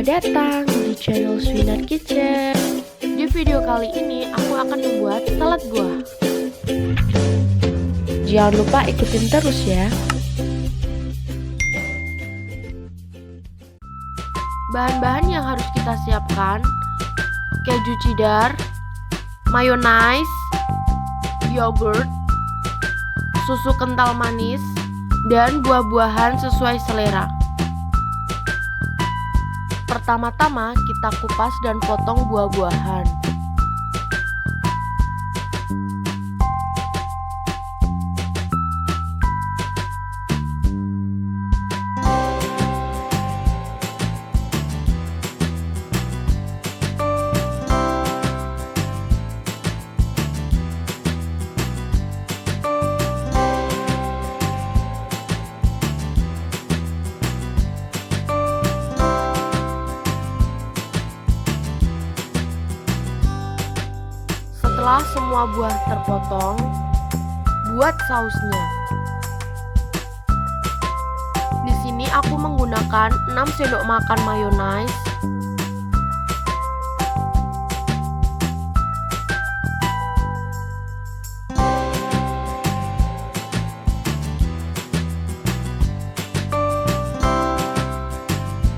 Selamat datang di channel Swinar Kitchen. Di video kali ini aku akan membuat salad buah. Jangan lupa ikutin terus ya. Bahan-bahan yang harus kita siapkan keju cheddar, mayonnaise, yogurt, susu kental manis, dan buah-buahan sesuai selera. Pertama-tama kita kupas dan potong buah-buahan. Setelah semua buah terpotong, buat sausnya. Di sini aku menggunakan 6 sendok makan mayonnaise,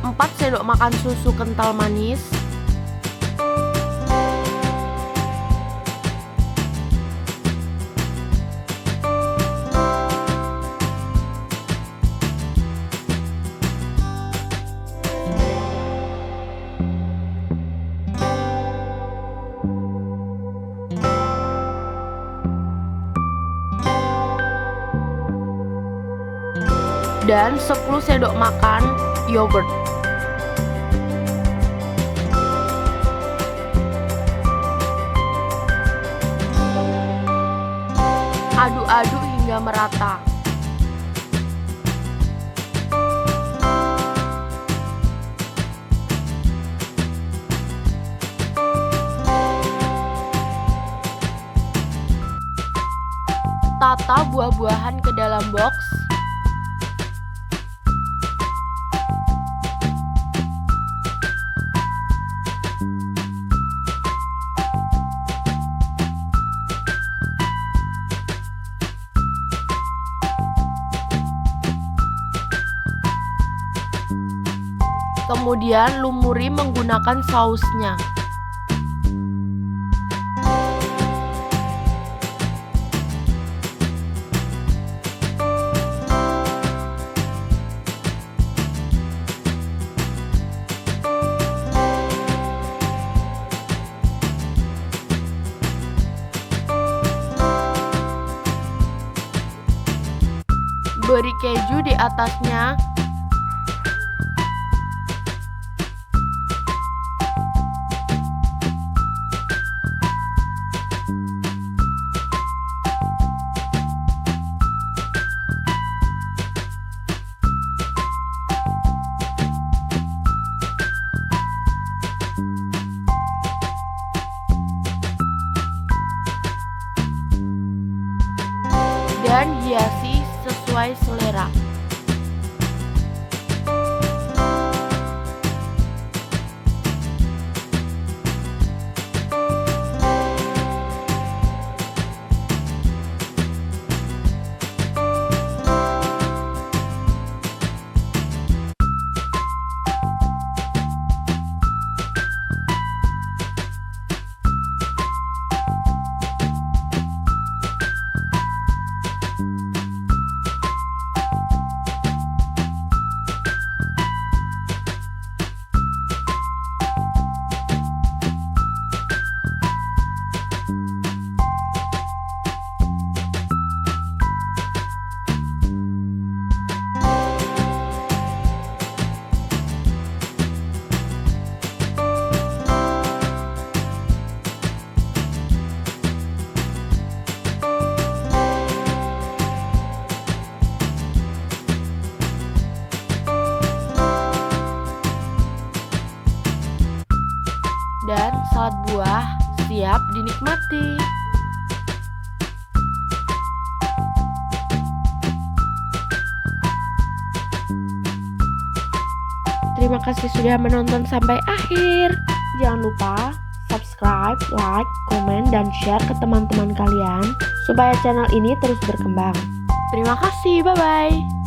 empat sendok makan susu kental manis, dan 10 sendok makan yogurt. Aduk-aduk hingga merata. Tata buah-buahan ke dalam box Kemudian lumuri menggunakan sausnya. Beri keju di atasnya dan hiasi sesuai selera. Salad buah siap dinikmati. Terima kasih sudah menonton sampai akhir. Jangan lupa subscribe, like, komen, dan share ke teman-teman kalian supaya channel ini terus berkembang. Terima kasih, bye-bye.